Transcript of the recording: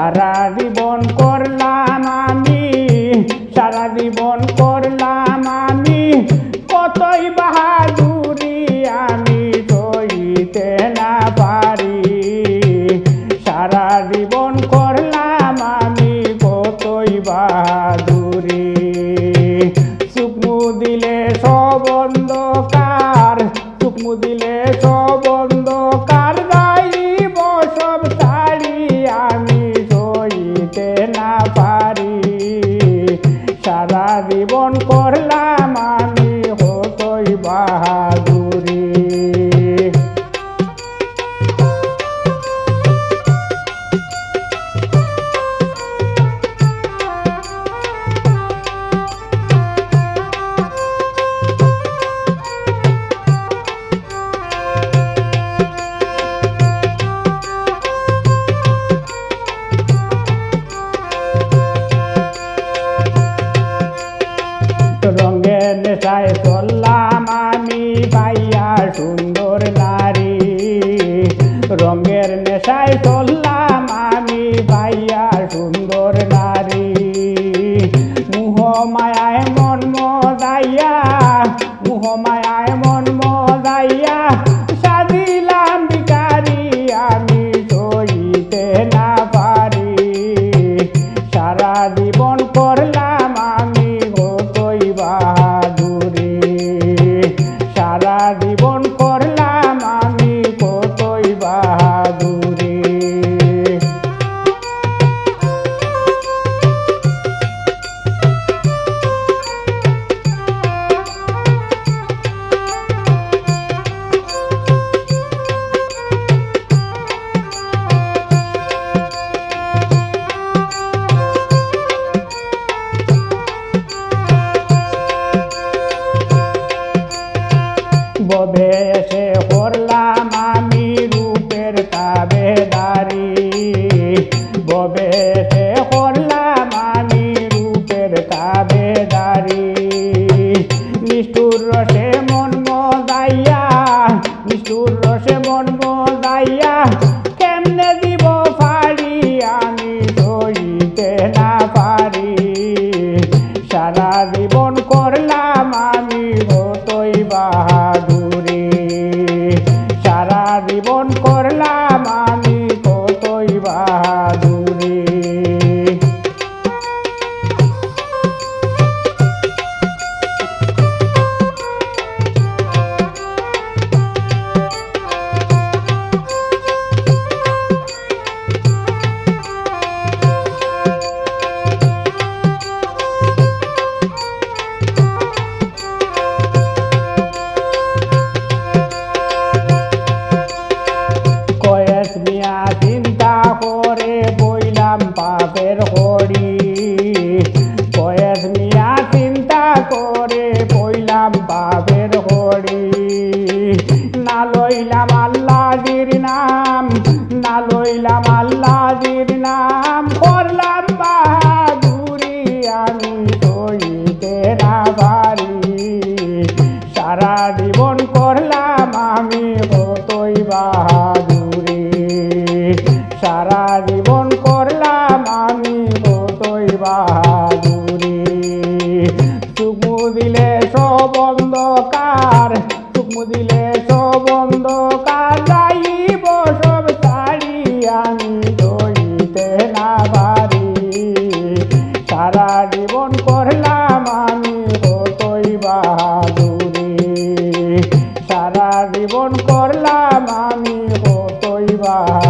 সারা জীবন করলাম আমি, সারা জীবন করলাম আমি। কতই বাহাদুরি আমি সইতে না পারি। সারা জীবন করলাম আমি, কতই বাহাদুরি। শুকনু দিলে সব অন্ধকার শুকনু দিলে সব নেশায় চললাম আমি পাইয়া সুন্দর নারী। রঙের নেশায় চললাম আমি পাইয়া সুন্দর নারী। মুহ মায়ায় মন মজাইয়া, মুহ মায়ায় মন মদাইয়া ববে এসে করলাম আমি রূপের তাবেদারি। ববে এসে করলাম আমি রূপের তাবেদারি। নিষ্ঠুর রসে মন মদাইয়া নিষ্ঠুর রসে মন মদাইয়া জীবন করলাম। সারা জীবন করলাম আমি হতই বাহাদুরি। সারা জীবন করলাম আমি হতই বাহাদুরি। চুমু দিলে সব অন্ধকার, চুমু দিলে জীবন করলাম আমি হতই বাহাদুরি